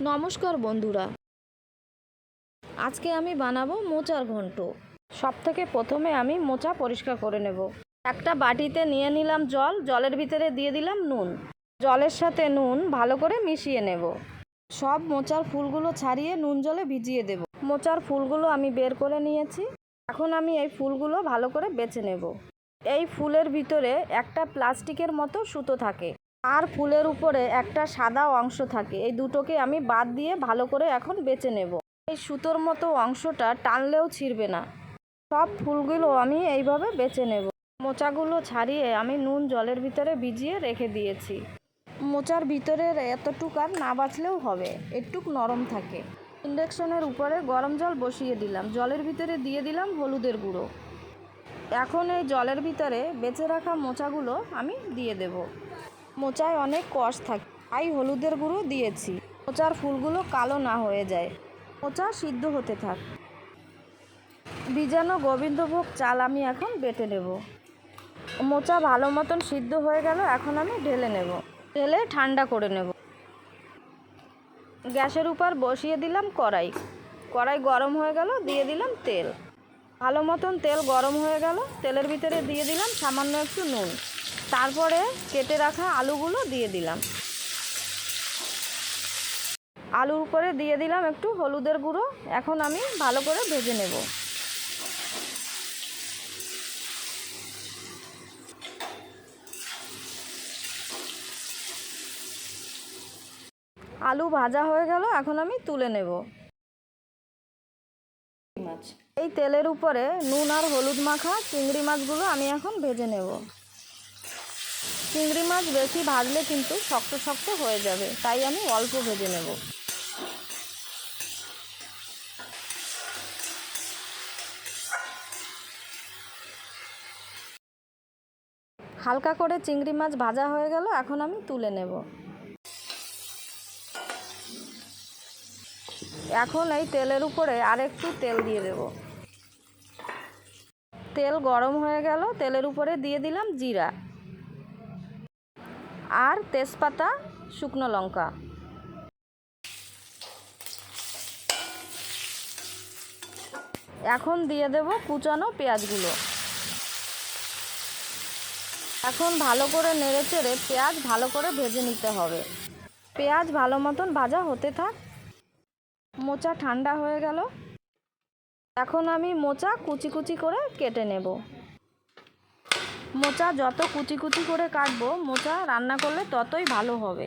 নমস্কার বন্ধুরা। আজকে আমি বানাবো মোচার ঘন্ট। সব থেকে প্রথমে আমি মোচা পরিষ্কার করে নেব। একটা বাটিতে নিয়ে নিলাম জল, জলের ভিতরে দিয়ে দিলাম নুন। জলের সাথে নুন ভালো করে মিশিয়ে নেব। সব মোচার ফুলগুলো ছাড়িয়ে নুন জলে ভিজিয়ে দেব। মোচার ফুলগুলো আমি বের করে নিয়েছি। এখন আমি এই ফুলগুলো ভালো করে বেছে নেব। এই ফুলের ভিতরে একটা প্লাস্টিকের মতো সুতো থাকে। আর ফুলের উপরে একটা সাদা অংশ থাকে। এই দুটোকে আমি বাদ দিয়ে ভালো করে এখন বেছে নেব। এই সুতোর মতো অংশটা টানলেও ছিঁড়বে না। সব ফুলগুলো আমি এইভাবে বেছে নেব। মোচাগুলো ছাড়িয়ে আমি নুন জলের ভিতরে ভিজিয়ে রেখে দিয়েছি। মোচার ভিতরের এতটুক আর না বাঁচলেও হবে, একটুক নরম থাকে। ইন্ডাকশনের উপরে গরম জল বসিয়ে দিলাম। জলের ভিতরে দিয়ে দিলাম হলুদের গুঁড়ো। এখন এই জলের ভিতরে বেঁচে রাখা মোচাগুলো আমি দিয়ে দেব। মোচায় অনেক কষ থাকে। তাই হলুদের গুঁড়ো দিয়েছি। মোচার ফুলগুলো কালো না হয়ে যায়। মোচা সিদ্ধ হতে থাক। বীজাণু গোবিন্দভোগ চাল আমি এখন বেটে নেব। মোচা ভালো মতন সিদ্ধ হয়ে গেল, এখন আমি ঢেলে নেব। ঢেলে ঠান্ডা করে নেব। গ্যাসের উপর বসিয়ে দিলাম কড়াই। কড়াই গরম হয়ে গেল, দিয়ে দিলাম তেল। ভালো মতন তেল গরম হয়ে গেল, তেলের ভিতরে দিয়ে দিলাম সামান্য একটু নুন। তারপরে কেটে রাখা আলুগুলো দিয়ে দিলাম। আলুর উপরে দিয়ে দিলাম একটু হলুদের গুঁড়ো। এখন আমি ভালো করে ভেজে নেব। আলু ভাজা হয়ে গেল এখন আমি তুলে নেব। এই তেলের উপরে নুন আর হলুদ মাখা চিংড়ি মাছগুলো আমি এখন ভেজে নেব। চিংড়ি মাছ বেশি ভাজলে কিন্তু শক্ত শক্ত হয়ে যাবে, তাই আমি অল্প ভেজে নেব। হালকা করে চিংড়ি মাছ ভাজা হয়ে গেল, এখন আমি তুলে নেব। এখন এই তেলের উপরে আরেকটু তেল দিয়ে দেব। তেল গরম হয়ে গেল, তেলের উপরে দিয়ে দিলাম জিরা। আর তেজপাতা, শুকনো লঙ্কা। এখন দিয়ে দেব কুচানো পেঁয়াজগুলো। এখন ভালো করে নেড়ে চেড়ে পেঁয়াজ ভালো করে ভেজে নিতে হবে। পেঁয়াজ ভালো মতন ভাজা হতে থাক। মোচা ঠান্ডা হয়ে গেল। এখন আমি মোচা কুচি কুচি করে কেটে নেব। মোচা যত কুচি কুচি করে কাটবো, মোচা রান্না করলে ততই ভালো হবে।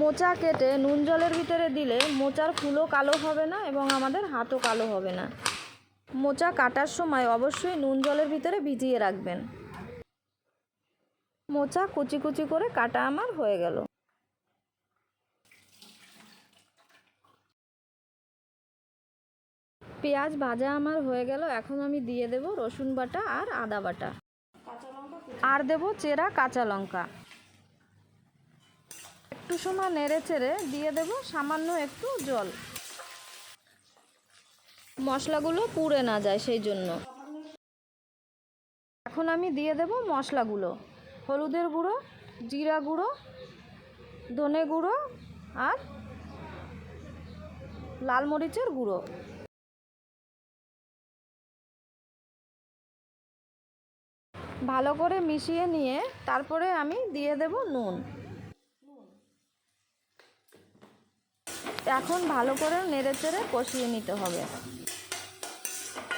মোচা কেটে নুন জলের ভিতরে দিলে মোচার ফুলও কালো হবে না এবং আমাদের হাতও কালো হবে না। মোচা কাটার সময় অবশ্যই নুন জলের ভিতরে ভিজিয়ে রাখবেন। মোচা কুচি কুচি করে কাটা আমার হয়ে গেল। পেঁয়াজ ভাজা আমার হয়ে গেল। এখন আমি দিয়ে দেব রসুন বাটা আর আদা বাটা। আর দেব চেরা কাঁচা লঙ্কা। একটু সময় নেড়ে চেড়ে দিয়ে দেব সামান্য একটু জল। মশলাগুলো পুড়ে না যায় সেই জন্য। এখন আমি দিয়ে দেব মশলাগুলো। হলুদের গুঁড়ো, জিরা গুঁড়ো, ধনে গুঁড়ো আর লাল মরিচের গুঁড়ো। ভালো করে মিশিয়ে নিয়ে তারপরে আমি দিয়ে দেব নুন। এখন ভালো করে নেড়ে চেড়ে কষিয়ে নিতে হবে।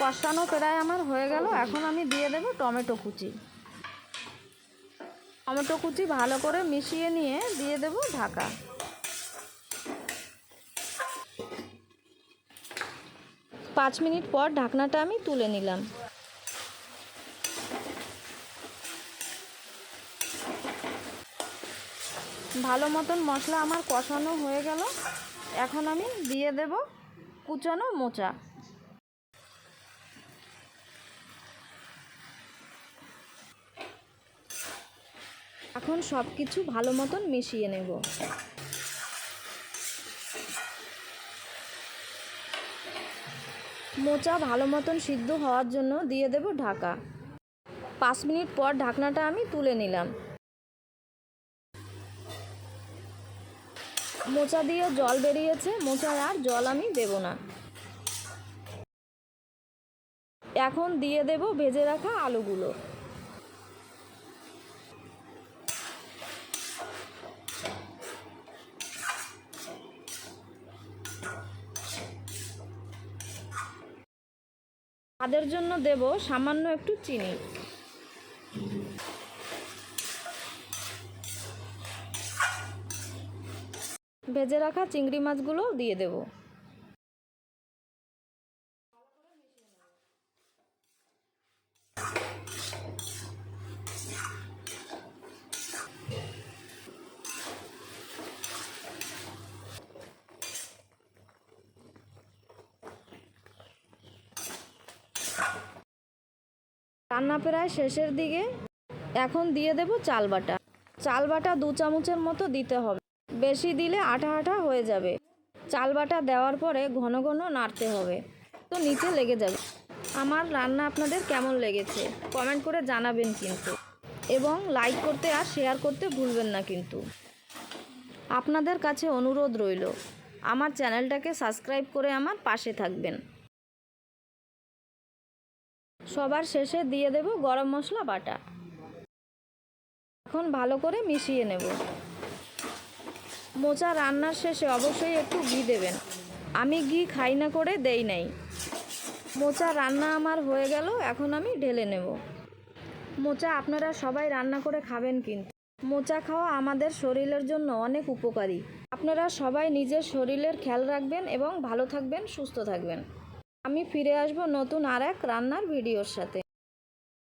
কষানো প্রায় আমার হয়ে গেল, এখন আমি দিয়ে দেব টমেটো কুচি। টমেটো কুচি ভালো করে মিশিয়ে নিয়ে দিয়ে দেব ঢাকা। পাঁচ মিনিট পর ঢাকনাটা আমি তুলে নিলাম। ভালো মতন মশলা আমার কষানো হয়ে গেল। এখন আমি দিয়ে দেব কুচানো মোচা। এখন সব কিছু ভালো মতন মিশিয়ে নেব। মোচা ভালো মতন সিদ্ধ হওয়ার জন্য দিয়ে দেব ঢাকা। পাঁচ মিনিট পর ঢাকনাটা আমি তুলে নিলাম। মোচা দিয়ে জল বেরিয়েছে মোচায় আর জল আমি দেব না। এখন দিয়ে দেব ভেজে রাখা আলুগুলো। স্বাদের জন্য দেব সামান্য একটু চিনি। ভেজে রাখা চিংড়ি মাছগুলো দিয়ে দেব। রান্না প্রায় শেষের দিকে এখন দিয়ে দেব চাল বাটা। চাল বাটা দু চামচের মতো দিতে হবে। বেশি দিলে আঠা আঠা হয়ে যাবে। চাল বাটা দেওয়ার পরে ঘন ঘন নাড়তে হবে। তো নিচে লেগে যাবে। আমার রান্না আপনাদের কেমন লেগেছে? কমেন্ট করে জানাবেন কিন্তু। এবং লাইক করতে আর শেয়ার করতে ভুলবেন না কিন্তু। আপনাদের কাছে অনুরোধ রইল, আমার চ্যানেলটাকে সাবস্ক্রাইব করে আমার পাশে থাকবেন। সবার শেষে দিয়ে দেব গরম মশলা বাটা। এখন ভালো করে মিশিয়ে নেব। মোচা রান্নার শেষে অবশ্যই একটু ঘি দেবেন। আমি ঘি খাই না করে দেই নাই। মোচা রান্না আমার হয়ে গেল, এখন আমি ঢেলে নেব। মোচা আপনারা সবাই রান্না করে খাবেন কিন্তু। মোচা খাওয়া আমাদের শরীরের জন্য অনেক উপকারী। আপনারা সবাই নিজের শরীরের খেয়াল রাখবেন এবং ভালো থাকবেন, সুস্থ থাকবেন। আমি ফিরে আসব নতুন আর এক রান্নার ভিডিওর সাথে।